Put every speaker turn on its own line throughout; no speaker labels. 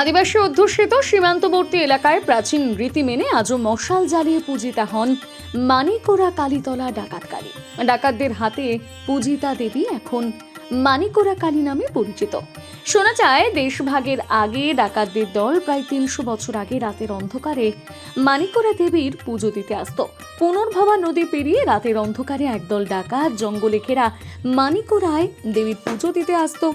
আদিবাসী অধ্যুষিত সীমান্তবর্তী এলাকায় প্রাচীন রীতি মেনে আজও মশাল জ্বালিয়ে পূজিতা হন মানিকোরা কালীতলা ডাকাত কালী ডাকাতদের হাতে পূজিতা দেবী এখন মানিকোরা কালী নামে পরিচিত। শোনা যায়, দেশভাগের আগে ডাকাতদের দল প্রায় তিনশো বছর আগে রাতের অন্ধকারে মানিকোরা দেবীর পুজো দিতে আসতো। পুনর্ভবা নদী পেরিয়ে রাতের অন্ধকারে একদল ডাকাত জঙ্গলে ঘেরা মানিকোরায় দেবীর পুজো দিতে আসতো।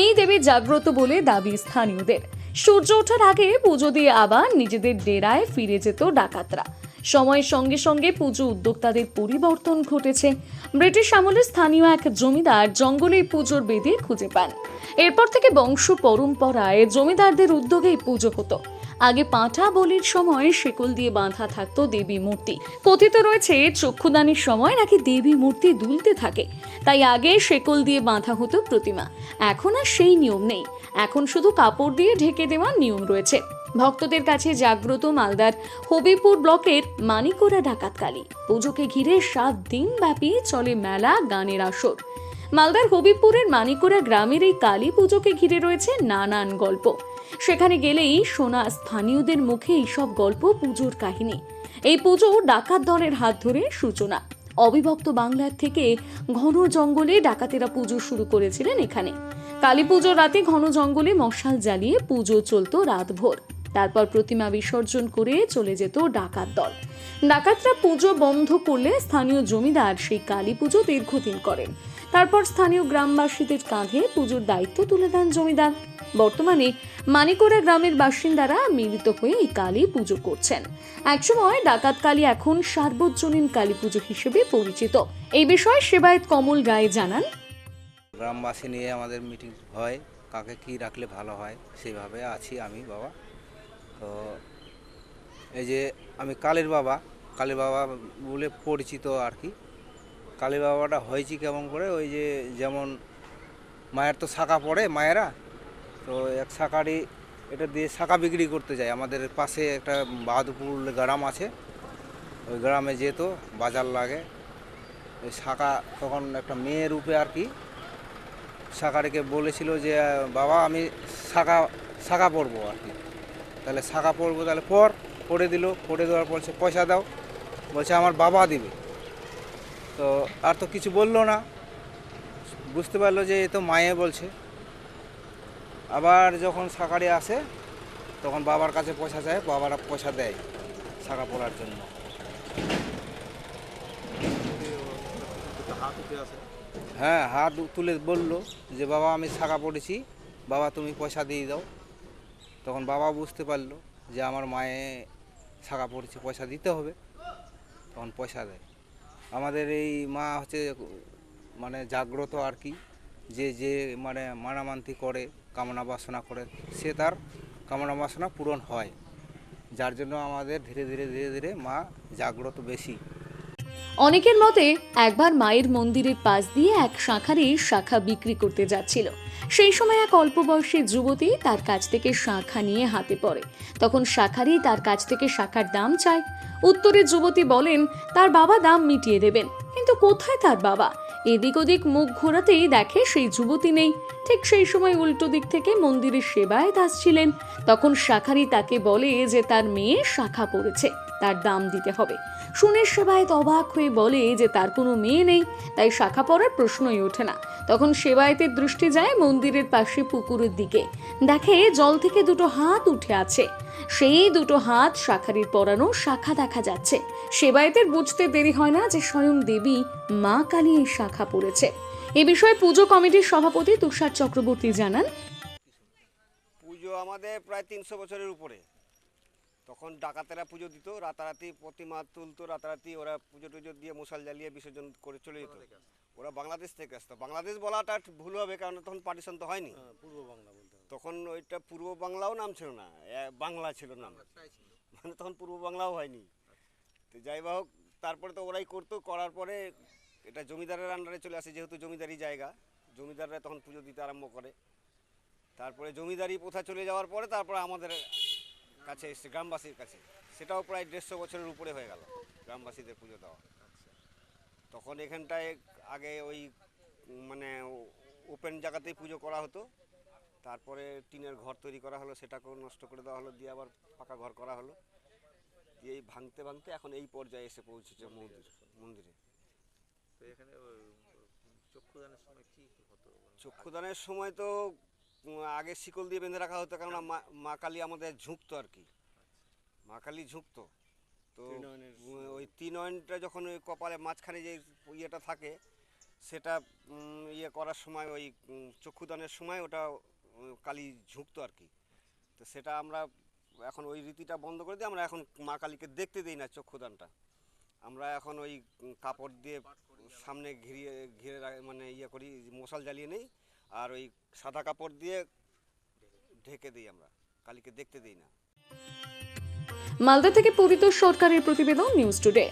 এই দেবী জাগ্রত বলে দাবি স্থানীয়দের। সূর্য ওঠার আগে পুজো দিয়ে আবার নিজেদের ডেরায় ফিরে যেত ডাকাতরা। সময়ের সঙ্গে সঙ্গে পুজো উদ্যোক্তাদের পরিবর্তন ঘটেছে। ব্রিটিশ আমলের স্থানীয় এক জমিদার জঙ্গলে পুজোর বেদে খুঁজে পান। এরপর থেকে বংশ পরম্পরায় জমিদারদের উদ্যোগে পুজো হতো। আগে পাঁঠা বলির সময় শেকল দিয়ে বাঁধা থাকতো দেবী মূর্তি। কথিত রয়েছে, চক্ষুদানের সময় নাকি দেবী মূর্তি দুলতে থাকে। তাই আগে শেকল দিয়ে বাঁধা হতো প্রতিমা। এখন আর সেই নিয়ম নেই। এখন শুধু কাপড় দিয়ে ঢেকে দেওয়ার নিয়ম রয়েছে। ভক্তদের কাছে জাগ্রত মালদার হবিপুর ব্লকের মানিকোরা ডাকাতকালী পুজোকে ঘিরে সাত দিন ব্যাপী চলে মেলা গানের আসর। মালদার হবিপুরের মানিকোরা গ্রামের এই কালী পুজোকে ঘিরে রয়েছে নানান গল্প। সেখানে গেলেই শোনা স্থানীয়দের মুখে এইসব গল্প পুজোর কাহিনী। এই পুজো ডাকাত দলের হাত ধরে সূচনা। অবিভক্ত বাংলার থেকে ঘন জঙ্গলে ডাকাতেরা পুজো শুরু করেছিলেন এখানে। কালী পুজোর রাতে ঘন জঙ্গলে মশাল জ্বালিয়ে পুজো চলতো রাতভর। তারপর প্রতিমা বিসর্জন করে চলে যেত ডাকাত দল। ডাকাতরা পুজো বন্ধ করলে স্থানীয় জমিদার সেই কালী পুজো দীর্ঘদিন করেন। তারপর স্থানীয় গ্রামবাসীদের কাঁধে পুজোর দায়িত্ব তুলে দেন জমিদার। বর্তমানে মানিকোড়া গ্রামের বাসিন্দারা মিলিত হয়ে এই কালী পুজো করছেন। একসময় ডাকাত কালী এখন সার্বজনীন কালী পুজো হিসেবে পরিচিত। এই বিষয়ে সেবায়ত কমল রায় জানান,
গ্রামবাসী নিয়ে আমাদের মিটিং হয়, কাকে কি রাখলে ভালো হয় সেইভাবে আছি আমি, বাবা। তো এই যে আমি কালীর বাবা কালীর বাবা বলে পরিচিত আর কি। কালী বাবাটা হয়েছি কেমন করে? ওই যে যেমন মায়ের তো শাখা পড়ে মায়েরা, তো এক শাখারই এটা দিয়ে শাখা বিক্রি করতে যায়। আমাদের পাশে একটা বাহাদুরপুর গ্রাম আছে, ওই গ্রামে যেত, বাজার লাগে। ওই শাখা তখন একটা মেয়ের রূপে আর কি শাখারিকে বলেছিল যে, বাবা, আমি শাখা শাখা পড়ব আর কি। তাহলে শাখা পড়ব তাহলে পর পড়ে দিল পড়ে দেওয়ার পর সে পয়সা দাও। বলছে, আমার বাবা দিবে। তো আর তো কিছু বলল না। বুঝতে পারল যে এ তো মায়ে বলছে। আবার যখন শাখারি আসে, তখন বাবার কাছে পয়সা চায়, বাবারা পয়সা দেয় শাখা পড়ার জন্য। হ্যাঁ হাত তুলে বলল যে, বাবা, আমি শাখা পড়েছি, বাবা, তুমি পয়সা দিয়ে দাও। তখন বাবা বুঝতে পারল যে, আমার মায়ে শাখা পড়েছে, পয়সা দিতে হবে। তখন পয়সা দেয়। আমাদের এই মা হচ্ছে মানে জাগ্রত আর কি, যে যে মানে মানামান্তি করে, কামনা বাসনা করে, সে তার কামনা বাসনা পূরণ হয়। যার জন্য আমাদের ধীরে ধীরে ধীরে ধীরে মা জাগ্রত বেশি।
অনেকের মতে একবার মায়ের মন্দিরের পাশ দিয়ে এক শাখারই শাখা বিক্রি করতে যাচ্ছিল। সেই সময় এক অল্প বয়সী যুবতী তার কাছ থেকে শাখা নিয়ে হাতে পড়ে। তখন শাখারই তার কাছ থেকে শাখার দাম চায়। উত্তরে যুবতী বলেন, তার বাবা দাম মিটিয়ে দেবেন। কিন্তু কোথায় তার বাবা? এদিক ওদিক মুখ ঘোরাতেই দেখে সেই যুবতী নেই। ঠিক সেই সময় উল্টো দিক থেকে মন্দিরের সেবায় আসছিলেন। তখন শাখারি তাকে বলে যে তার মেয়ে শাখা পড়েছে। তার দাম দিতে হবে। শুনে সেবায়ত অবাক হয়ে বলে যে তার কোনো মেয়ে নেই, তাই শাখা পড়ার প্রশ্নই ওঠে না। তখন সেবায়তের দৃষ্টি যায় মন্দিরের পাশে পুকুরের দিকে। দেখে জল থেকে দুটো হাত উঠে আছে। সেই দুটো হাত শাখারির পরানো শাখা দেখা যাচ্ছে। সেবায়তের বুঝতে দেরি হয় না যে স্বয়ং দেবী মা কালী এই শাখা পড়েছে। এ বিষয়ে পুজো কমিটির সভাপতি তুষার চক্রবর্তী জানান,
পুজো আমাদের প্রায় তিনশো বছরের উপরে। তখন ডাকাতেরা পুজো দিত রাতারাতি প্রতিমা তুলতো রাতারাতি ওরা পুজো টুজো দিয়ে মশাল জ্বালিয়ে বিসর্জন করে চলে যেত। ওরা বাংলাদেশ থেকে আসতো। বাংলাদেশ বলাটা ভুল হবে কারণ তখন পার্টিশন তো হয়নি। পূর্ব বাংলা বলতে তখন ওইটা পূর্ব বাংলাও নাম ছিল না বাংলা ছিল নাম। মানে তখন পূর্ব বাংলাও হয়নি। তো যাই হোক তারপরে তো ওরাই করতো করার পরে এটা জমিদারের আন্ডারে চলে আসে যেহেতু জমিদারি জায়গা। জমিদাররা তখন পুজো দিতে আরম্ভ করে। তারপরে জমিদারি প্রথা চলে যাওয়ার পরে তারপরে আমাদের কাছে এসছে গ্রামবাসীর কাছে। সেটাও প্রায় দেড়শো বছরের উপরে হয়ে গেল গ্রামবাসীদের পুজো দেওয়া। তখন এখানটায় আগে ওই মানে ওপেন জায়গাতেই পুজো করা হতো। তারপরে টিনের ঘর তৈরি করা হলো সেটাকেও নষ্ট করে দেওয়া হলো দিয়ে আবার পাকা ঘর করা হলো। দিয়ে এই ভাঙতে ভাঙতে এখন এই পর্যায়ে এসে পৌঁছেছে মন্দির মন্দিরে।
তো এখানে চক্ষুদানের সময় কি হতো?
চক্ষুদানের সময় তো আগে শিকল দিয়ে বেঁধে রাখা হতো কেননা মা- কালী আমাদের ঝুঁকতো আর কি। মা কালী ঝুঁকতো। তো ওই তিন অয়নটা যখন ওই কপালে মাঝখানে যে ইয়েটা থাকে সেটা ইয়ে করার সময় ওই চক্ষুদানের সময় ওটা কালী ঝুঁকতো আর কি। তো সেটা আমরা এখন ওই রীতিটা বন্ধ করে দিই আমরা এখন মা কালীকে দেখতে দিই না চক্ষুদানটা। আমরা এখন ওই কাপড় দিয়ে সামনে ঘিরিয়ে ঘিরে মানে ইয়ে করি মশাল জ্বালিয়ে নেই। আর ওই সাদা কাপড় দিয়ে ঢেকে দিই আমরা। কালীকে দেখতে দিই না।
মালদা থেকে পবিত্র সরকারের প্রতিবেদন, নিউজ টুডে।